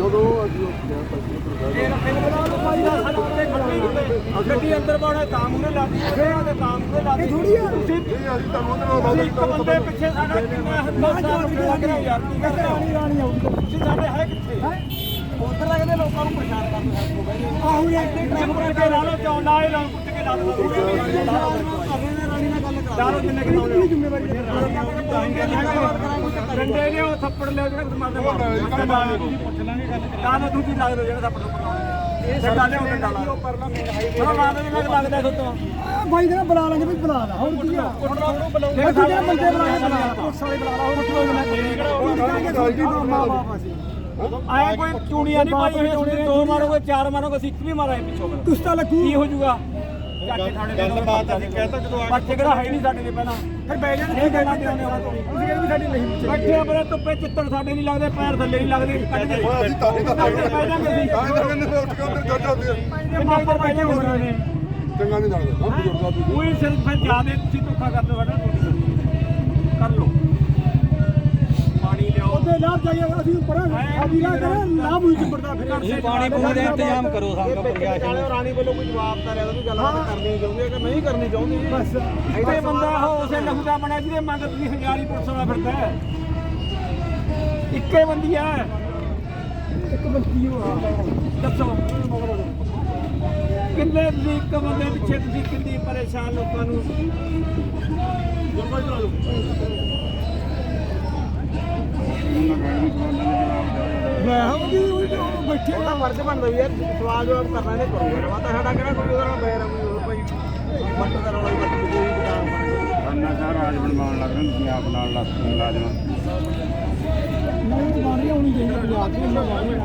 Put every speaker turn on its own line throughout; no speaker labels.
ਜਦੋਂ ਅਸੀਂ ਉੱਥੇ ਆ ਪਸ਼ੂ
ਇਹ ਰੱਖੇ ਬਣਾ ਲਓ ਭਾਈ ਦਾ ਸਾਡਾ ਉੱਤੇ ਖੱਟੀ ਕਿਤੇ ਗੱਡੀ ਅੰਦਰ ਬਾੜਾ ਤਾਂ ਮੂਹਰੇ ਲਾ ਦਿੱਤੀ ਫੇਰ ਤੇ ਤਾਂ ਮੂਹਰੇ ਲਾ ਦਿੱਤੀ। ਥੋੜੀ ਆ। ਤੁਸੀਂ
ਇਹ ਅਸੀਂ ਤਾਂ ਉਹਦੇ ਨਾਲ
ਤੁਸੀਂ ਇੱਕ ਬੰਦੇ ਪਿੱਛੇ ਸਾਡਾ ਕਿੰਨਾ ਹੱਥਾਂ ਸਾਲ ਲੱਗ ਰਿਹਾ ਯਾਰ ਕੀ ਕਰ ਰਾਣੀ ਰਾਣੀ ਆਉਂਦੀ ਤੁਸੀਂ ਸਾਡੇ ਹੈ ਕਿੱਥੇ? ਉਧਰ ਲੱਗਦੇ ਲੋਕਾਂ ਨੂੰ ਪਰੇਸ਼ਾਨ ਆਹੋ ਯਾਰ ਟਰੱਕ ਕੇ ਲਾ ਲਓ ਚੌਂ ਲਾਏ ਲਾ ਕੁੱਟ ਕੇ ਲਾ ਲਓ ਦਾਰੋ ਕਿੰਨੇ ਕਿ ਲਾਉਣੇ ਜ਼ਿੰਮੇਵਾਰੀ ਡੰਡੇ ਨੇ ਉਹ ਥੱਪੜ ਲਿਆ ਜਿਹੜਾ ਮਾਰਦੇ ਮਾਰਦੇ ਪੁੱਛ ਲਾਂਗੇ ਗੱਲ ਦਾਦਾ ਤੂੰ ਕੀ ਲੱਗਦਾ ਜਿਹੜਾ ਥੱਪੜ ਨੂੰ ਇਹ ਗੱਲ ਹੈ ਉਹ ਡੰਡਾ ਲਾ ਪਰਲਾ ਮੇਨ ਹਾਈਵੇ ਉਹ ਮਾਰਦੇ ਨੇ ਲੱਗਦਾ ਸੋਤੋਂ
ਭਾਈ ਦੇ ਬੁਲਾ ਲਾਂਗੇ ਵੀ ਬੁਲਾ ਲਾ ਹੋਰ ਕੀ ਆ
ਕੁੱਟਣਾ ਨੂੰ ਬੁਲਾਓ
ਫਿਰ ਦੂਜੇ ਬੰਦੇ ਬੁਲਾ ਕੇ ਬੁਲਾ ਪੁਲਿਸ ਵਾਲੇ ਬੁਲਾ ਲਾ ਹੋਰ ਕੀ ਹੋਣਾ ਮਾਂ ਬਾਪ ਅਸੀਂ
ਆਇਆ ਕੋਈ ਚੂੜੀਆਂ ਨਹੀਂ ਪਾਈ ਹੋਈ ਤੁਸੀਂ ਦੋ ਮਾਰੋਗੇ ਚਾਰ ਮਾਰੋਗੇ ਅਸੀਂ ਇੱਕ ਵੀ ਮਾਰਾਂਗੇ ਪਿੱਛੋਂ।
ਕੁਛ ਤਾਂ ਲੱਗੂ
ਕੀ ਹੋ ਜਾਊਗਾ ਚਾਚੇ ਥਾਣੇ ਦੇ ਗੱਲਬਾਤ ਅਸੀਂ ਕਹਿੰਦਾ ਜਦੋਂ ਪਰਚੇ ਕਿਹੜਾ ਹੈ ਨਹੀਂ ਸਾਡੇ ਦੇ ਪਹਿਲਾਂ। ਫਿਰ ਬੈ ਜਾਣ ਇਹ ਗੱਲਾਂ ਤੇ ਆਉਂਦੇ ਹੋ
ਤੁਸੀਂ ਕਹਿੰਦੇ ਵੀ ਸਾਡੀ ਨਹੀਂ
ਬੈਠੇ ਆ ਬਰੇ ਧੁੱਪੇ ਚਿੱਤਰ ਸਾਡੇ ਨਹੀਂ ਲੱਗਦੇ ਪੈਰ ਥੱਲੇ ਨਹੀਂ ਲੱਗਦੇ ਕੱਢ ਕੇ।
ਅਸੀਂ ਤਾਂ ਹੀ ਤਾਂ
ਪੈ ਜਾਂਗੇ ਅਸੀਂ।
ਤਾਂ ਹੀ ਤਾਂ ਕਹਿੰਦੇ ਉੱਠ ਕੇ ਉੱਧਰ ਚੱਲ ਜਾਂਦੇ ਆ।
ਕਿੰਨਾ ਉੱਪਰ ਪੈ ਜਾਂਗੇ ਉਹਨਾਂ ਨੇ
ਚੰਗਾ ਨਹੀਂ ਲੱਗਦਾ। ਨਾ ਬਜ਼ੁਰਗਾਂ ਦੀ
ਉਹੀ ਸਿਰਫ ਫਿਰ ਜਿਆਦੇ ਤੁਸੀਂ ਧੋਖਾ ਕਰਦੇ ਹੋ ਸਾਡਾ ਕਰ ਲੋ
ਉਹਦੇ ਲਾਭ ਜਾਈਏ ਅਸੀਂ ਪੜਾਂਗੇ ਸਾਡੀ ਨਾ ਕਰਾਂ ਲਾਭ ਹੋਈ ਚੁੱਪੜਦਾ ਫਿਰ।
ਪਾਣੀ ਪੂਣੀ ਦਾ ਇੰਤਜ਼ਾਮ ਕਰੋ ਸਾਨੂੰ ਪ੍ਰਸ਼ਾਸਨ ਰਾਣੀ ਵੱਲੋਂ ਕੋਈ ਜਵਾਬ ਤਾਂ ਰਿਹਾ ਤੁਸੀਂ ਗੱਲਬਾਤ ਕਰਨੀ ਚਾਹੁੰਦੇ ਕਿ ਨਹੀਂ ਕਰਨੀ ਚਾਹੁੰਦੇ?
ਬਸ
ਇੱਥੇ ਬੰਦਾ ਉਹ ਉਸੇ ਲਹੂਦਾ ਬਣਿਆ ਜਿਹਦੇ ਮੰਗ ਤੁਸੀਂ ਹਜ਼ਾਰੀ ਪੁਲਿਸ ਵਾਲਾ ਫਿਰਦਾ ਹੈ। ਇੱਕੇ ਬੰਦੀ ਹੈ।
ਇੱਕ ਬੰਦੀ ਹੋ
ਦੱਸੋ। ਕਿੰਨੇ ਇੱਕ ਬੰਦੇ ਪਿੱਛੇ ਤੁਸੀਂ ਕਿੰਨੀ ਪਰੇਸ਼ਾਨ ਲੋਕਾਂ ਨੂੰ?
ਮੈਂ ਹਾਂ ਜੀ ਬੈਠੇ
ਉਹਦਾ ਫਰਜ਼ ਬਣਦਾ ਵੀ ਯਾਰ ਸਵਾਲ ਜਵਾਬ ਕਰਨਾ ਇਹਨੇ ਕਰੂਗਾ ਵਾ ਤਾਂ ਸਾਡਾ ਕਿਹੜਾ ਕੋਈ ਉਹਦਾ ਨਾਲ ਬੈਰ ਆ ਕੋਈ ਹੋਰ ਭਾਈ ਮੱਟ ਦਾ ਰੌਲਾ ਹੀ ਮੱਟ ਦੀ ਕੋਈ ਦੁਕਾਨ ਬਣ
ਅੰਨਾ ਸਾਰ ਰਾਜ ਬਣਵਾਉਣ ਲੱਗ ਰਹੇ ਨੇ ਪੰਜਾਬ ਨਾਲ ਲੱਗ ਮੁਲਾਜ਼ਮਾਂ।
ਨਹੀਂ ਦੁਕਾਨ ਨਹੀਂ ਆਉਣੀ ਚਾਹੀਦੀ ਪੰਜਾਬ ਦੀ ਇਹਨਾਂ ਬਾਰੇ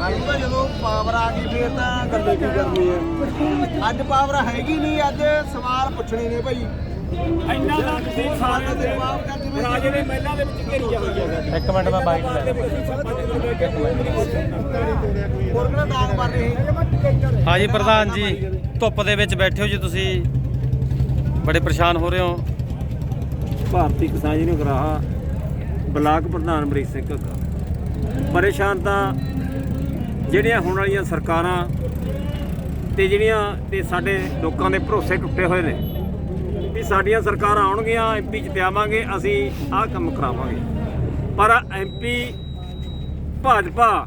ਅੱਜ ਤਾਂ ਜਦੋਂ ਪਾਵਰ ਆ ਗਈ ਫੇਰ ਤਾਂ ਗੱਲੇ ਕੀ ਕਰਨੀ ਅੱਜ ਪਾਵਰ ਹੈਗੀ ਨਹੀਂ ਅੱਜ ਸਵਾਲ ਪੁੱਛਣੇ ਨੇ ਭਾਈ। ਇੰਨਾ ਦਾ ਤੁਸੀਂ ਸਾਰੇ ਦੇ ਰਾਜੇ ਦੇ ਮਹਿਲਾਂ ਦੇ ਵਿੱਚ ਘੇਰੀ ਜਾਂਦੀ ਹੈ
ਇੱਕ ਮਿੰਟ ਮੈਂ ਬਾਈਕ ਲੈ
ਹੋਰ ਕਿਹੜਾ ਦਾਗ ਮਾਰ ਰਹੇ
ਹਾਂਜੀ ਪ੍ਰਧਾਨ ਜੀ ਧੁੱਪ ਦੇ ਵਿੱਚ ਬੈਠੇ ਹੋ ਜੀ ਤੁਸੀਂ। ਬੜੇ ਪਰੇਸ਼ਾਨ ਹੋ ਰਹੇ ਹੋ।
ਭਾਰਤੀ ਕਿਸਾਨ ਯੂਨੀਅਨ ਗਰਾਹਾ ਬਲਾਕ ਪ੍ਰਧਾਨ ਅਮਰੀਕ ਸਿੰਘ ਪਰੇਸ਼ਾਨ ਤਾਂ ਜਿਹੜੀਆਂ ਹੁਣ ਵਾਲੀਆਂ ਸਰਕਾਰਾਂ ਤੇ ਜਿਹੜੀਆਂ ਤੇ ਸਾਡੇ ਲੋਕਾਂ ਦੇ ਭਰੋਸੇ ਟੁੱਟੇ ਹੋਏ ਨੇ, ਵੀ ਸਾਡੀਆਂ ਸਰਕਾਰਾਂ ਆਉਣਗੀਆਂ ਐਮਪੀ ਜਿੱਤਿਆਵਾਂਗੇ ਅਸੀਂ ਆਹ ਕੰਮ ਕਰਾਵਾਂਗੇ। ਪਰ ਐਮਪੀ ਭਾਜਪਾ,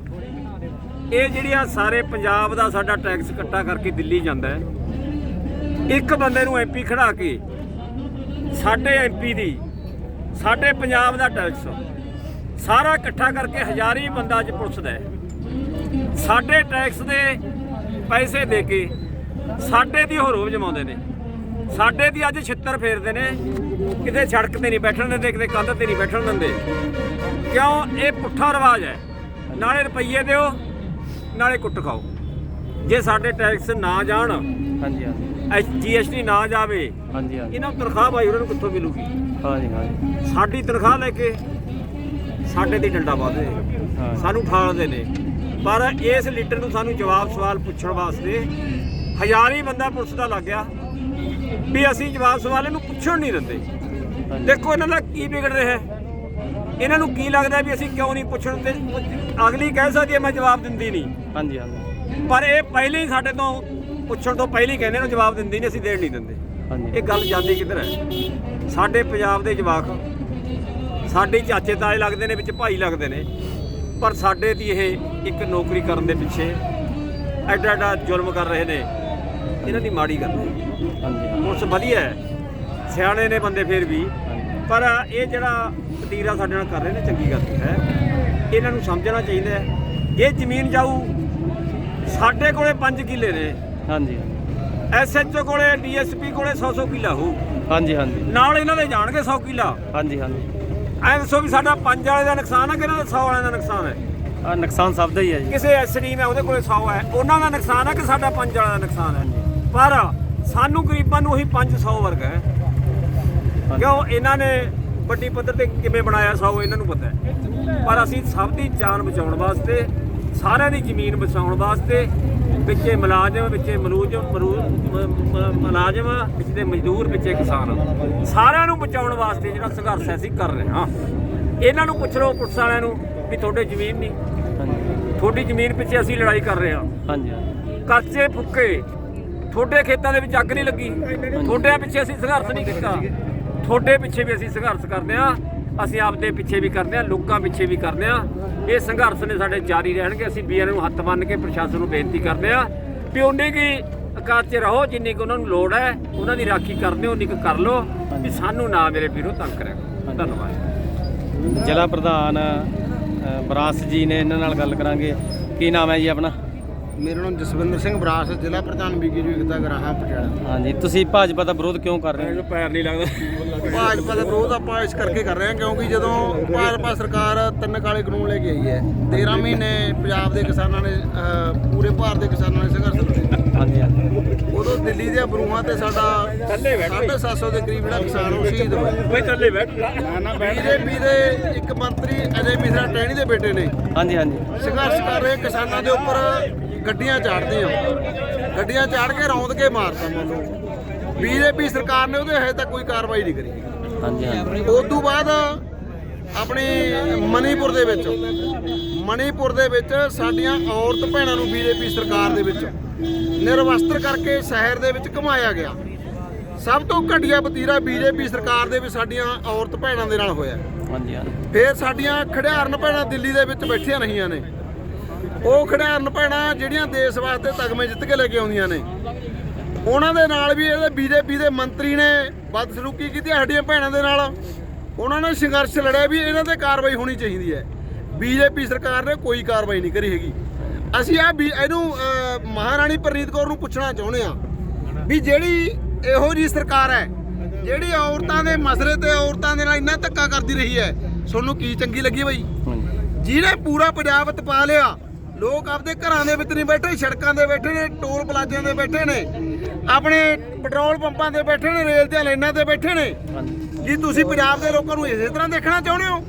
ਇਹ ਜਿਹੜੀਆਂ ਸਾਰੇ ਪੰਜਾਬ ਦਾ ਸਾਡਾ ਟੈਕਸ ਇਕੱਠਾ ਕਰਕੇ ਦਿੱਲੀ ਜਾਂਦਾ ਹੈ, ਇੱਕ ਬੰਦੇ ਨੂੰ ਐਮਪੀ ਖੜਾ ਕੇ ਸਾਡੇ ਐਮਪੀ ਦੀ, ਸਾਡੇ ਪੰਜਾਬ ਦਾ ਟੈਕਸ ਸਾਰਾ ਇਕੱਠਾ ਕਰਕੇ ਹਜ਼ਾਰੀ ਬੰਦਾ ਅੱਜ ਪੁਲਿਸ ਸਾਡੇ ਟੈਕਸ ਦੇ ਪੈਸੇ ਦੇ ਕੇ ਸਾਡੇ ਦੀ ਹੋਰ ਜਮਾਉਂਦੇ ਨੇ। ਸਾਡੇ ਦੀ ਅੱਜ ਛਿੱਤਰ ਫੇਰਦੇ ਨੇ ਕਿਤੇ ਸੜਕ ਤੇ ਨਹੀਂ ਬੈਠਣ ਦਿੰਦੇ ਕਿਤੇ ਕੰਧ ਤੇ ਨਹੀਂ ਬੈਠਣ ਦਿੰਦੇ। ਕਿਉਂ? ਇਹ ਪੁੱਠਾ ਰਿਵਾਜ ਹੈ। ਨਾਲੇ ਰੁਪਈਏ ਦਿਓ ਨਾਲੇ ਕੁੱਟ ਖਾਓ। ਜੇ ਸਾਡੇ ਟੈਕਸ ਨਾ ਜਾਣ
ਹਾਂਜੀ ਹਾਂਜੀ।
ਜੀਐਸਟੀ ਨਾ ਜਾਵੇ
ਹਾਂਜੀ ਹਾਂਜੀ।
ਇਹਨਾਂ ਤਨਖਾਹ ਭਾਈ ਉਹਨਾਂ ਨੂੰ ਕਿੱਥੋਂ ਮਿਲੂਗੀ?
ਹਾਂਜੀ ਹਾਂਜੀ।
ਸਾਡੀ ਤਨਖਾਹ ਲੈ ਕੇ ਸਾਡੇ ਤੇ ਡੰਡਾ
ਹਾਂ।
ਸਾਨੂੰ ਠਾਲਦੇ ਨੇ। ਪਰ ਇਸ ਲੀਡਰ ਨੂੰ ਸਾਨੂੰ ਜਵਾਬ ਸਵਾਲ ਪੁੱਛਣ ਵਾਸਤੇ ਹਜ਼ਾਰ ਬੰਦਾ ਪੁਲਿਸ ਦਾ ਲੱਗ ਗਿਆ ਵੀ ਅਸੀਂ ਜਵਾਬ ਸਵਾਲ ਇਹਨੂੰ ਪੁੱਛਣ ਨਹੀਂ ਦਿੰਦੇ। ਦੇਖੋ ਇਹਨਾਂ ਦਾ ਕੀ ਵਿਗੜ ਰਿਹਾ ਹੈ। ਇਹਨਾਂ ਨੂੰ ਕੀ ਲੱਗਦਾ ਵੀ ਅਸੀਂ ਕਿਉਂ ਨਹੀਂ ਪੁੱਛਣ ਤੇ ਅਗਲੀ ਕਹਿ ਸਕਦੀ ਹੈ ਮੈਂ ਜਵਾਬ ਦਿੰਦੀ ਨਹੀਂ।
ਹਾਂਜੀ ਹਾਂਜੀ।
ਪਰ ਇਹ ਪਹਿਲੇ ਹੀ ਸਾਡੇ ਤੋਂ ਪੁੱਛਣ ਤੋਂ ਪਹਿਲੇ ਹੀ ਕਹਿੰਦੇ ਨੇ ਜਵਾਬ ਦਿੰਦੀ ਨਹੀਂ ਅਸੀਂ ਦੇਣ ਨਹੀਂ ਦਿੰਦੇ। ਇਹ ਗੱਲ ਜਾਂਦੀ ਕਿੱਧਰ ਹੈ? ਸਾਡੇ ਪੰਜਾਬ ਦੇ ਜਵਾਕ ਸਾਡੇ ਚਾਚੇ ਤਾਏ ਲੱਗਦੇ ਨੇ ਵਿੱਚ ਭਾਈ ਲੱਗਦੇ ਨੇ। ਪਰ ਸਾਡੇ ਦੀ ਇਹ ਇੱਕ ਨੌਕਰੀ ਕਰਨ ਦੇ ਪਿੱਛੇ ਐਡਾ ਐਡਾ ਜ਼ੁਲਮ ਕਰ ਰਹੇ ਨੇ ਇਹਨਾਂ ਦੀ ਮਾੜੀ ਗੱਲ ਹੈ।
ਹਾਂਜੀ।
ਪੁਲਿਸ ਵਧੀਆ ਹੈ ਸਿਆਣੇ ਨੇ ਬੰਦੇ ਫਿਰ ਵੀ। ਪਰ ਇਹ ਜਿਹੜਾ ਵਤੀਰਾ ਸਾਡੇ ਨਾਲ ਕਰ ਰਹੇ ਨੇ ਚੰਗੀ ਗੱਲ ਨਹੀਂ ਹੈ। ਇਹਨਾਂ ਨੂੰ ਸਮਝਣਾ ਚਾਹੀਦਾ ਹੈ। ਜੇ ਜ਼ਮੀਨ ਜਾਊ ਸਾਡੇ ਕੋਲੇ 5 ਕਿੱਲੇ ਨੇ।
ਹਾਂਜੀ।
ਐਸਐਚਓ ਕੋਲੇ ਡੀਐਸਪੀ ਕੋਲੇ 100-100 ਕਿੱਲਾ ਹੋਊ।
ਹਾਂਜੀ ਹਾਂਜੀ।
ਨਾਲ ਇਹਨਾਂ ਦੇ ਜਾਣਗੇ 100 ਕਿੱਲਾ।
ਹਾਂਜੀ ਹਾਂਜੀ।
ਐ ਦੱਸੋ ਵੀ ਸਾਡਾ ਪੰਜ ਵਾਲੇ ਦਾ ਨੁਕਸਾਨ ਹੈ ਕਿ ਇਹਨਾਂ ਦਾ 100 ਵਾਲਿਆਂ ਦਾ ਨੁਕਸਾਨ ਹੈ?
ਆ ਨੁਕਸਾਨ ਸਭ ਦਾ ਹੀ ਹੈ ਜੀ।
ਕਿਸੇ ਐਸਡੀ ਮੈਂ ਉਹਦੇ ਕੋਲੇ 100 ਹੈ। ਉਹਨਾਂ ਦਾ ਨੁਕਸਾਨ ਹੈ ਕਿ ਸਾਡਾ ਪੰਜ ਵਾਲਿਆਂ ਦਾ ਨੁਕਸਾਨ ਹੈ? ਪਰ ਸਾਨੂੰ ਗਰੀਬਾਂ ਨੂੰ ਉਹੀ 500 ਵਰਗਾ ਹੈ। ਕਿਉਂ? ਇਹਨਾਂ ਨੇ ਵੱਡੀ ਪੱਧਰ ਤੇ ਕਿਵੇਂ ਬਣਾਇਆ 100 ਇਹਨਾਂ ਨੂੰ ਪਤਾ ਹੈ। ਪਰ ਅਸੀਂ ਸਭ ਦੀ ਜਾਨ ਬਚਾਉਣ ਵਾਸਤੇ ਸਾਰਿਆਂ ਦੀ ਜ਼ਮੀਨ ਬਚਾਉਣ ਵਾਸਤੇ ਵਿੱਚੇ ਮੁਲਾਜ਼ਮ ਵਿੱਚੇ ਮਲੂਜਮ ਮਰੂ- ਮ- ਮ- ਮੁਲਾਜ਼ਮ ਵਿੱਚੇ ਮਜ਼ਦੂਰ ਵਿੱਚੇ ਕਿਸਾਨ। ਸਾਰਿਆਂ ਨੂੰ ਬਚਾਉਣ ਵਾਸਤੇ ਜਿਹੜਾ ਸੰਘਰਸ਼ ਹੈ ਅਸੀਂ ਕਰ ਰਹੇ ਹਾਂ। ਇਹਨਾਂ ਨੂੰ ਪੁੱਛ ਲਓ ਪੁਲਿਸ ਵਾਲਿਆਂ ਨੂੰ ਵੀ ਤੁਹਾਡੇ ਜ਼ਮੀਨ ਨਹੀਂ।
ਹਾਂਜੀ।
ਤੁਹਾਡੀ ਜ਼ਮੀਨ ਪਿੱਛੇ ਅਸੀਂ ਲੜਾਈ ਕਰ ਰਹੇ ਹਾਂ।
ਹਾਂਜੀ
ਕੱਚੇ ਫੁੱਕੇ ਤੁਹਾਡੇ ਖੇਤਾਂ ਦੇ ਵਿੱਚ ਅੱਗ ਨਹੀਂ ਲੱਗੀ। ਤੁਹਾਡੇ ਪਿੱਛੇ ਅਸੀਂ ਸੰਘਰਸ਼ ਨਹੀਂ ਕੀਤਾ। ਤੁਹਾਡੇ ਪਿੱਛੇ ਵੀ ਅਸੀਂ ਸੰਘਰਸ਼ ਕਰਦੇ ਆ ਅਸੀਂ ਆਪਦੇ ਪਿੱਛੇ ਵੀ ਕਰਦੇ ਆ ਲੋਕਾਂ ਪਿੱਛੇ ਵੀ ਕਰਦੇ ਆ ਇਹ ਸੰਘਰਸ਼ ਨੇ ਸਾਡੇ ਜਾਰੀ ਰਹਿਣਗੇ। ਅਸੀਂ ਬੀਐਨ ਨੂੰ ਹੱਥ ਬੰਨ੍ਹ ਕੇ ਪ੍ਰਸ਼ਾਸਨ ਨੂੰ ਬੇਨਤੀ ਕਰਦੇ ਆ ਵੀ ਉਨੀ ਕੀ ਅਕਾਤ 'ਚ ਰਹੋ ਜਿੰਨੀ ਕੁ ਉਹਨਾਂ ਨੂੰ ਲੋੜ ਹੈ ਉਹਨਾਂ ਦੀ ਰਾਖੀ ਕਰਦੇ ਹੋ ਉਨੀ ਕੁ ਕਰ ਲਓ। ਵੀ ਸਾਨੂੰ ਨਾ ਮੇਰੇ ਵੀਰੋ ਤੰਗ ਕਰਿਆ ਕਰੋ। ਧੰਨਵਾਦ।
ਜ਼ਿਲ੍ਹਾ ਪ੍ਰਧਾਨ ਬਰਾਸ ਜੀ ਨੇ ਇਹਨਾਂ ਨਾਲ ਗੱਲ ਕਰਾਂਗੇ। ਕੀ ਨਾਮ ਹੈ ਜੀ ਆਪਣਾ?
ਮੇਰਾ ਨਾਮ ਜਸਵਿੰਦਰ ਸਿੰਘ ਬਰਾਸ ਜ਼ਿਲ੍ਹਾ ਪ੍ਰਧਾਨ ਬੀਕੇ ਜੀ ਵਿਕਤਾ ਗਰਾਹਾਂ ਪਟਿਆਲਾ।
ਹਾਂਜੀ ਤੁਸੀਂ ਭਾਜਪਾ ਦਾ ਵਿਰੋਧ ਕਿਉਂ ਕਰ ਰਹੇ ਹੋ?
ਪੈਰ ਨਹੀਂ ਲੱਗਦਾ।
ਭਾਜਪਾ ਦਾ ਵਿਰੋਧ ਆਪਾਂ ਇਸ ਕਰਕੇ ਕਰ ਰਹੇ ਹਾਂ ਕਿਉਂਕਿ ਜਦੋਂ ਭਾਜਪਾ ਸਰਕਾਰ ਤਿੰਨ ਕਾਲੇ ਕਾਨੂੰਨ ਲੈ ਕੇ ਆਈ ਹੈ 13 ਮਹੀਨੇ ਪੰਜਾਬ ਦੇ ਕਿਸਾਨਾਂ ਨੇ ਪੂਰੇ ਭਾਰਤ ਦੇ ਕਿਸਾਨਾਂ ਨੇ ਸੰਘਰਸ਼ ਲੜੇ
ਹਾਂਜੀ ਹਾਂਜੀ।
ਉਦੋਂ ਦਿੱਲੀ ਦੇ ਬਰੂਹਾਂ ਤੇ ਸਾਡਾ 750 ਦੇ ਕਰੀਬ ਜਿਹੜਾ ਕਿਸਾਨ ਉਹ ਸ਼ਹੀਦ ਹੋਇਆ
ਬਈ ਥੱਲੇ ਬੈਠ
ਬੀਜੇਪੀ ਦੇ ਇੱਕ ਮੰਤਰੀ ਅਜੇ ਮਿਸਰਾ ਟੈਣੀ ਦੇ ਬੇਟੇ ਨੇ।
ਹਾਂਜੀ ਹਾਂਜੀ।
ਸੰਘਰਸ਼ ਕਰ ਰਹੇ ਕਿਸਾਨਾਂ ਦੇ ਉੱਪਰ ਗੱਡੀਆਂ ਚਾੜਦੇ ਆ। ਗੱਡੀਆਂ ਚਾੜ ਕੇ ਰੌਂਦ ਕੇ ਮਾਰਤਾ ਮੈਨੂੰ ਬੀਜੇਪੀ ਸਰਕਾਰ ਨੇ ਉਹਦੇ ਹਜੇ ਤੱਕ ਕੋਈ ਕਾਰਵਾਈ ਨਹੀਂ ਕਰੀ।
ਹਾਂਜੀ ਹਾਂਜੀ।
ਉਸ ਤੋਂ ਬਾਅਦ ਆਪਣੀ ਮਣੀਪੁਰ ਦੇ ਵਿੱਚ। ਮਣੀਪੁਰ ਦੇ ਵਿੱਚ ਸਾਡੀਆਂ ਔਰਤ ਭੈਣਾਂ ਨੂੰ ਬੀਜੇਪੀ ਸਰਕਾਰ ਦੇ ਵਿੱਚ ਨਿਰਵਸਤਰ ਕਰਕੇ ਸ਼ਹਿਰ ਦੇ ਵਿੱਚ ਘੁਮਾਇਆ ਗਿਆ। ਸਭ ਤੋਂ ਘਟੀਆ ਵਤੀਰਾ ਬੀਜੇਪੀ ਸਰਕਾਰ ਦੇ ਵਿੱਚ ਸਾਡੀਆਂ ਔਰਤ ਭੈਣਾਂ ਦੇ ਨਾਲ ਹੋਇਆ।
ਹਾਂਜੀ
ਫੇਰ ਸਾਡੀਆਂ ਖੜਿਆਰਨ ਭੈਣਾਂ ਦਿੱਲੀ ਦੇ ਵਿੱਚ ਬੈਠੀਆਂ ਰਹੀਆਂ ਨੇ। ਉਹ ਖੜਿਆਰਨ ਭੈਣਾਂ ਜਿਹੜੀਆਂ ਦੇਸ਼ ਵਾਸਤੇ ਤਗਮੇ ਜਿੱਤ ਕੇ ਲੈ ਕੇ ਆਉਂਦੀਆਂ ਨੇ। ਉਹਨਾਂ ਦੇ ਨਾਲ ਵੀ ਇਹਦੇ ਬੀਜੇਪੀ ਦੇ ਮੰਤਰੀ ਨੇ ਬਦਸਲੂਕੀ ਕੀਤੀ ਹੈ ਸਾਡੀਆਂ ਭੈਣਾਂ ਦੇ ਨਾਲ। ਉਹਨਾਂ ਨੇ ਸੰਘਰਸ਼ ਲੜਿਆ ਵੀ ਇਹਨਾਂ ਤੇ ਕਾਰਵਾਈ ਹੋਣੀ ਚਾਹੀਦੀ ਹੈ। ਬੀਜੇਪੀ ਸਰਕਾਰ ਨੇ ਕੋਈ ਕਾਰਵਾਈ ਨਹੀਂ ਕਰੀ ਹੈਗੀ। ਅਸੀਂ ਆ ਇਹਨੂੰ ਮਹਾਰਾਣੀ ਪ੍ਰਨੀਤ ਕੌਰ ਨੂੰ ਪੁੱਛਣਾ ਚਾਹੁੰਦੇ ਆ ਵੀ ਜਿਹੜੀ ਇਹੋ ਜੀ ਸਰਕਾਰ ਹੈ ਜਿਹੜੀ ਔਰਤਾਂ ਦੇ ਮਸਲੇ ਤੇ ਔਰਤਾਂ ਦੇ ਨਾਲ ਇੰਨਾ ਧੱਕਾ ਕਰਦੀ ਰਹੀ ਹੈ ਤੁਹਾਨੂੰ ਕੀ ਚੰਗੀ ਲੱਗੀ ਬਈ? ਜਿਹਨੇ ਪੂਰਾ ਪੰਜਾਬ ਤਪਾ ਲਿਆ ਲੋਕ ਆਪਦੇ ਘਰਾਂ ਦੇ ਵਿੱਚ ਨਹੀਂ ਬੈਠੇ ਸੜਕਾਂ ਦੇ ਬੈਠੇ ਨੇ ਟੋਲ ਪਲਾਜ਼ਿਆਂ ਦੇ ਬੈਠੇ ਨੇ ਆਪਣੇ ਪੈਟਰੋਲ ਪੰਪਾਂ ਤੇ ਬੈਠੇ ਨੇ ਰੇਲ ਦੀਆਂ ਲਾਈਨਾਂ ਤੇ ਬੈਠੇ ਨੇ ਕੀ ਤੁਸੀਂ ਪੰਜਾਬ ਦੇ ਲੋਕਾਂ ਨੂੰ ਇਸੇ ਤਰ੍ਹਾਂ ਦੇਖਣਾ ਚਾਹੁੰਦੇ ਹੋ?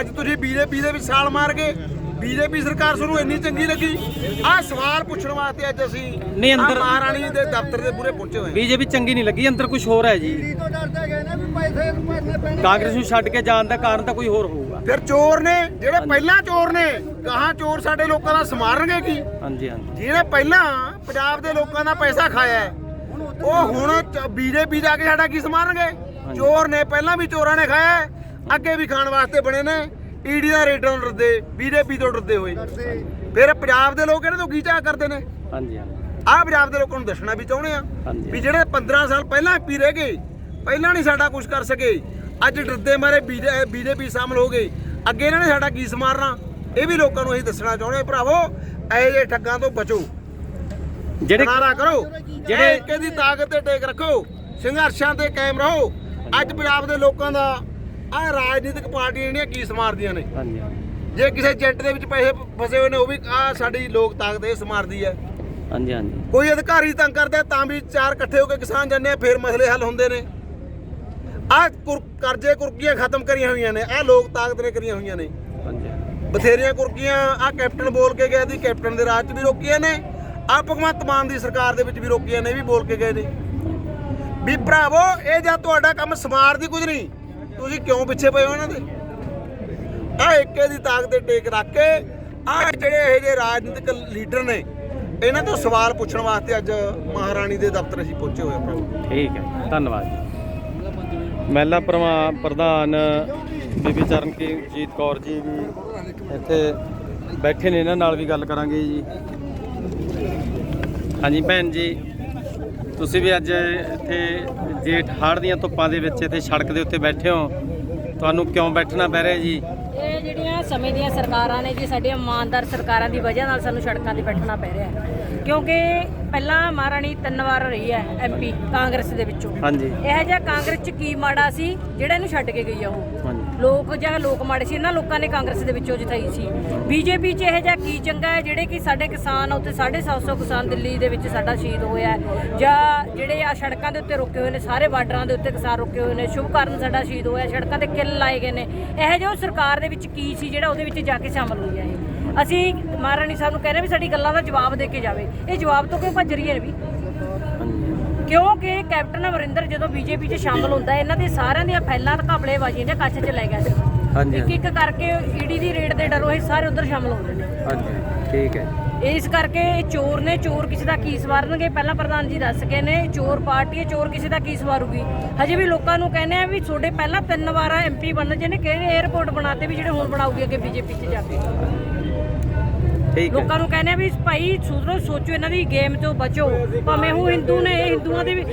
ਅੱਜ ਤੁਸੀਂ ਬੀਜੇਪੀ ਦੇ ਵਿੱਚ ਛਾਲ ਮਾਰ ਗਏ ਬੀਜੇਪੀ ਸਰਕਾਰ ਤੁਹਾਨੂੰ ਇੰਨੀ ਚੰਗੀ ਲੱਗੀ। ਆਹ ਸਵਾਲ ਪੁੱਛਣ ਵਾਸਤੇ ਅੱਜ ਅਸੀਂ
ਨਹੀਂ, ਅੰਦਰ-
ਮਹਾਰਾਣੀ ਦੇ ਦਫ਼ਤਰ ਦੇ ਪੂਰੇ ਪਹੁੰਚੇ ਹੋਏ ਹਾਂ।
ਬੀਜੇਪੀ ਚੰਗੀ ਨਹੀਂ ਲੱਗੀ ਅੰਦਰ ਕੁਝ ਹੋਰ ਹੈ ਜੀ।
ਤੋਂ ਡਰਦੇ ਗਏ ਨੇ ਵੀ ਪੈਸੇ ਭਰਨੇ ਪੈਣੇ
ਕਾਂਗਰਸ ਨੂੰ ਛੱਡ ਕੇ ਜਾਣ ਦਾ ਕਾਰਨ ਤਾਂ ਕੋਈ ਹੋਰ ਹੋਊਗਾ।
ਫਿਰ ਚੋਰ ਨੇ ਜਿਹੜੇ ਪਹਿਲਾਂ ਚੋਰ ਨੇ ਕਹਾਂ ਚੋਰ ਸਾਡੇ ਲੋਕਾਂ ਦਾ ਸਮਾਰਨਗੇ ਕੀ?
ਹਾਂਜੀ ਹਾਂਜੀ।
ਜਿਹਨੇ ਪਹਿਲਾਂ ਪੰਜਾਬ ਦੇ ਲੋਕਾਂ ਦਾ ਪੈਸਾ ਖਾਇਆ ਉਹ ਹੁਣ ਬੀਜੇਪੀ ਜਾ ਕੇ ਸਾਡਾ ਕੀ ਸਮਾਰਨਗੇ? ਚੋਰ ਨੇ ਪਹਿਲਾਂ ਵੀ ਚੋਰਾਂ ਨੇ ਖਾਇਆ ਹੈ, ਅੱਗੇ ਵੀ ਖਾਣ ਵਾਸਤੇ ਬਣੇ ਨੇ। ਈਡੀ ਦਾ ਰੇਟਾਂ ਤੋਂ ਡਰਦੇ ਬੀਜੇਪੀ ਤੋਂ ਡਰਦੇ ਹੋਏ। ਫਿਰ ਪੰਜਾਬ ਦੇ ਲੋਕ ਇਹਨਾਂ ਤੋਂ ਕੀ ਚਾਹ ਕਰਦੇ ਨੇ?
ਹਾਂਜੀ ਹਾਂਜੀ।
ਆਹ ਪੰਜਾਬ ਦੇ ਲੋਕਾਂ ਨੂੰ ਦੱਸਣਾ ਵੀ ਚਾਹੁੰਦੇ ਆ
ਹਾਂਜੀ।
ਵੀ ਜਿਹੜੇ 15 ਸਾਲ ਪਹਿਲਾਂ ਪੀ ਰਹਿ ਗਏ ਪਹਿਲਾਂ ਨਹੀਂ ਸਾਡਾ ਕੁਝ ਕਰ ਸਕੇ। ਅੱਜ ਡਰਦੇ ਮਾਰੇ ਬੀਜੇਪੀ ਸ਼ਾਮਲ ਹੋ ਗਏ। ਅੱਗੇ ਇਹਨਾਂ ਨੇ ਸਾਡਾ ਕੀ ਸਮਾਰਨਾ ਇਹ ਵੀ ਲੋਕਾਂ ਨੂੰ ਅਸੀਂ ਦੱਸਣਾ ਚਾਹੁੰਦੇ ਆ ਭਰਾਵੋ ਇਹੋ ਜਿਹੇ ਠੱਗਾਂ ਤੋਂ ਬਚੋ।
ਜਿਹੜੇ
ਨਾਰਾ ਕਰੋ।
ਜਿਹੜੇ-
ਜਿਹੜੇ ਏਕੇ ਦੀ ਤਾਕਤ ਤੇ ਟੇਕ ਰੱਖੋ। ਸੰਘਰਸ਼ਾਂ ਤੇ ਕਾਇਮ ਰਹੋ। ਅੱਜ ਪੰਜਾਬ ਦੇ ਲੋਕਾਂ ਦਾ ਆਹ ਰਾਜਨੀਤਿਕ ਪਾਰਟੀਆਂ ਜਿਹੜੀਆਂ ਕੀ ਸਮਾਰਦੀਆਂ ਨੇ।
ਹਾਂਜੀ।
ਜੇ ਕਿਸੇ ਜੱਟ ਦੇ ਵਿੱਚ ਪੈਸੇ ਫਸੇ ਹੋਏ ਨੇ ਉਹ ਵੀ ਆਹ ਸਾਡੀ ਲੋਕ ਤਾਕਤ ਇਹ ਸਮਾਰਦੀ ਹੈ।
ਹਾਂਜੀ ਹਾਂਜੀ।
ਕੋਈ ਅਧਿਕਾਰੀ ਤੰਗ ਕਰਦਾ ਤਾਂ ਵੀ ਚਾਰ ਇਕੱਠੇ ਹੋ ਕੇ ਕਿਸਾਨ ਜਾਂਦੇ ਆ ਫਿਰ ਮਸਲੇ ਹੱਲ ਹੁੰਦੇ ਨੇ। ਕੁਰ- ਕਰਜ਼ੇ ਕੁਰਕੀਆਂ ਖਤਮ ਕਰੀਆਂ ਹੋਈਆਂ ਨੇ ਆਹ ਲੋਕ ਤਾਕਤ ਨੇ ਕਰੀਆਂ ਹੋਈਆਂ ਨੇ।
ਹਾਂਜੀ।
ਬਥੇਰੀਆਂ ਕੁਰਕੀਆਂ ਆਹ ਕੈਪਟਨ ਬੋਲ ਕੇ ਗਿਆ ਸੀ ਕੈਪਟਨ ਦੇ ਰਾਜ 'ਚ ਵੀ ਰੋਕੀਆਂ ਨੇ ਆਹ ਭਗਵੰਤ ਮਾਨ ਦੀ ਸਰਕਾਰ ਦੇ ਵਿੱਚ ਵੀ ਰੋਕੀਆਂ ਨੇ ਵੀ ਬੋਲ ਕੇ ਗਏ ਨੇ। ਵੀ ਭਰਾਵੋ, ਇਹ ਜਾਂ ਤੁਹਾਡਾ ਕੰਮ ਸਮਾਰ ਦੀ ਕੁਝ ਨਹੀਂ। ਤੁਸੀਂ ਕਿਉਂ ਪਿੱਛੇ ਪਏ ਹੋ ਇਹਨਾਂ ਦੇ? ਆਹ ਏਕੇ ਦੀ ਤਾਕਤ ਤੇ ਟੇਕ ਰੱਖ ਕੇ, ਆਹ ਜਿਹੜੇ ਇਹ ਜਿਹੇ ਰਾਜਨੀਤਿਕ ਲੀਡਰ ਨੇ, ਇਹਨਾਂ ਤੋਂ ਸਵਾਲ ਪੁੱਛਣ ਵਾਸਤੇ ਅੱਜ ਮਹਾਰਾਣੀ ਦੇ ਦਫ਼ਤਰ ਅਸੀਂ ਪਹੁੰਚੇ ਹੋਏ ਆ
ਠੀਕ ਹੈ, ਧੰਨਵਾਦ ਜੀ। ਮਹਿਲਾ ਪ੍ਰਧਾਨ ਬੀਬੀ ਚਰਨਜੀਤ ਕੌਰ ਜੀ ਵੀ ਇੱਥੇ ਬੈਠੇ ਨੇ, ਇਹਨਾਂ ਨਾਲ ਵੀ ਗੱਲ ਕਰਾਂਗੇ ਜੀ। ਹਾਂਜੀ, ਭੈਣ ਜੀ। ਤੁਸੀਂ ਵੀ ਅੱਜ ਇੱਥੇ ਜੇਠ ਹਾੜ ਦੀਆਂ ਧੁੱਪਾਂ ਦੇ ਵਿੱਚ ਇੱਥੇ ਸੜਕ ਦੇ ਉੱਤੇ ਬੈਠੇ ਹੋ। ਤੁਹਾਨੂੰ ਕਿਉਂ ਬੈਠਣਾ ਪੈ ਰਿਹਾ ਜੀ?
ਇਹ ਜਿਹੜੀਆਂ ਸਮੇਂ ਦੀਆਂ ਸਰਕਾਰਾਂ ਨੇ ਜੀ ਸਾਡੀਆਂ ਇਮਾਨਦਾਰ ਸਰਕਾਰਾਂ ਦੀ ਵਜ੍ਹਾ ਨਾਲ ਸਾਨੂੰ ਸੜਕਾਂ ਤੇ ਬੈਠਣਾ ਪੈ ਰਿਹਾ ਕਿਉਂਕਿ ਪਹਿਲਾਂ ਮਹਾਰਾਣੀ ਤਿੰਨ ਵਾਰ ਰਹੀ ਹੈ ਐਮਪੀ ਕਾਂਗਰਸ ਦੇ ਵਿੱਚੋਂ।
ਹਾਂਜੀ।
ਇਹ ਜਿਹਾ ਕਾਂਗਰਸ ਚ ਕੀ ਮਾੜਾ ਸੀ ਜਿਹੜਾ ਇਹਨੂੰ ਛੱਡ ਕੇ ਗਈ ਆ ਉਹ? ਲੋਕ ਜਾਂ ਲੋਕ ਮਾੜੇ ਸੀ, ਇਹਨਾਂ ਲੋਕਾਂ ਨੇ ਕਾਂਗਰਸ ਦੇ ਵਿੱਚੋਂ ਜਿਤਾਈ ਸੀ। ਬੀਜੇਪੀ 'ਚ ਇਹ ਜਿਹਾ ਕੀ ਚੰਗਾ ਹੈ, ਜਿਹੜੇ ਕਿ ਸਾਡੇ ਕਿਸਾਨ ਆ ਉੱਤੇ 750 ਕਿਸਾਨ ਦਿੱਲੀ ਦੇ ਵਿੱਚ ਸਾਡਾ ਸ਼ਹੀਦ ਹੋਇਆ ਜਾਂ ਜਿਹੜੇ ਆ ਸੜਕਾਂ ਦੇ ਉੱਤੇ ਰੁਕੇ ਹੋਏ ਨੇ, ਸਾਰੇ ਬਾਰਡਰਾਂ ਦੇ ਉੱਤੇ ਕਿਸਾਨ ਰੁਕੇ ਹੋਏ ਨੇ, ਸ਼ੁਭ ਕਾਰਨ ਸਾਡਾ ਸ਼ਹੀਦ ਹੋਇਆ, ਸੜਕਾਂ ਤੇ ਕਿੱਲ ਲਾਏ ਗਏ ਨੇ। ਇਹ ਜਿਹੇ ਉਹ ਸਰਕਾਰ ਦੇ ਵਿੱਚ ਕੀ ਸੀ, ਜਿਹੜਾ ਉਹਦੇ ਵਿੱਚ ਜਾ ਕੇ ਸ਼ਾਮਲ ਹੋਈ ਹੈ ਅਸੀਂ ਮਹਾਰਾਣੀ ਸਾਹਿਬ ਨੂੰ ਕਹਿ ਰਹੇ ਵੀ ਸਾਡੀ ਗੱਲਾਂ ਦਾ ਜਵਾਬ ਦੇ ਕੇ ਜਾਵੇ। ਇਹ ਜਵਾਬ ਤੋਂ ਕਿਉਂ ਭੱਜ ਰਹੀ ਹੈ ਵੀ? ਕਿਉਂਕਿ ਕੈਪਟਨ ਅਮਰਿੰਦਰ ਜਦੋਂ ਬੀਜੇਪੀ 'ਚ ਸ਼ਾਮਲ ਹੁੰਦਾ ਹੈ, ਇਹਨਾਂ ਦੇ ਸਾਰਿਆਂ ਦੀਆਂ ਫੈਲਾਂ ਘਪਲੇ ਬਾਜੀਆਂ ਦੇ ਕੱਛ 'ਚ ਲੈ ਗਿਆ ਸੀ।
ਹਾਂਜੀ
ਇੱਕ ਇੱਕ ਕਰਕੇ ਈਡੀ ਦੀ ਰੇਡ ਦੇ ਡਰੋਂ ਇਹ ਸਾਰੇ ਉਧਰ ਸ਼ਾਮਲ ਹੋ ਨੇ।
ਹਾਂਜੀ ਠੀਕ ਹੈ।
ਇਸ ਕਰਕੇ ਇਹ ਚੋਰ ਨੇ ਚੋਰ ਕਿਸੇ ਦਾ ਕੀ ਸਵਾਰਨਗੇ। ਪਹਿਲਾਂ ਪ੍ਰਧਾਨ ਜੀ ਦੱਸ ਗਏ ਨੇ ਚੋਰ ਪਾਰਟੀ ਹੈ ਚੋਰ ਕਿਸੇ ਦਾ ਕੀ ਸਵਾਰੂਗੀ। ਹਜੇ ਵੀ ਲੋਕਾਂ ਨੂੰ ਕਹਿੰਦੇ ਆ ਵੀ ਤੁਹਾਡੇ ਪਹਿਲਾਂ ਤਿੰਨ ਵਾਰ ਐਮਪੀ ਬਣਨ ਜਿਹਨੇ ਕਿਹੜੇ 에어ਪੋਰਟ ਬਣਾਤੇ ਵੀ ਜਿਹੜੇ ਹੁਣ ਬਣਾਉਗੀ ਅੱਗੇ ਬੀਜੇਪੀ 'ਚ ਜਾ ਕੇ।
ਠੀਕ ਹੈ।
ਲੋਕਾਂ ਨੂੰ ਕਹਿੰਦੇ ਆ ਵੀ ਭਾਈ ਸੁਧਰੋ ਸੋਚੋ ਇਹਨਾਂ ਦੀ ਗੇਮ ਤੋਂ ਬਚੋ। ਭਾਵੇਂ ਉਹ ਹਿੰਦੂ ਨੇ ਇਹ ਹਿੰਦੂਆਂ ਦੇ ਵੀ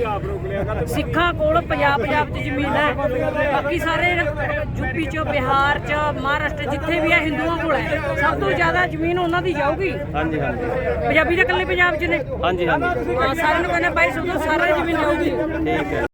ਸਿੱਖਾਂ ਕੋਲ ਪੰਜਾਬ ਪੰਜਾਬ 'ਚ ਜ਼ਮੀਨ ਹੈ। ਬਾਕੀ ਸਾਰੇ ਯੂਪੀ 'ਚ ਬਿਹਾਰ 'ਚ ਮਹਾਰਾਸ਼ਟਰ ਜਿੱਥੇ ਵੀ ਹੈ ਹਿੰਦੂਆਂ ਕੋਲ ਹੈ। ਸਭ ਤੋਂ ਜ਼ਿਆਦਾ ਜ਼ਮੀਨ ਉਹਨਾਂ ਦੀ ਜਾਊਗੀ।
ਹਾਂਜੀ ਹਾਂਜੀ।
ਪੰਜਾਬੀ ਤਾਂ ਇਕੱਲੇ ਪੰਜਾਬ 'ਚ ਨੇ।
ਹਾਂਜੀ ਹਾਂਜੀ।
ਹਾਂ ਸਾਰਿਆਂ ਨੂੰ ਕਹਿੰਦੇ ਭਾਈ ਸੁਧਰੋ ਸਾਰਾ ਜ਼ਮੀਨ ਜਾਊਗੀ।
ਠੀਕ ਹੈ।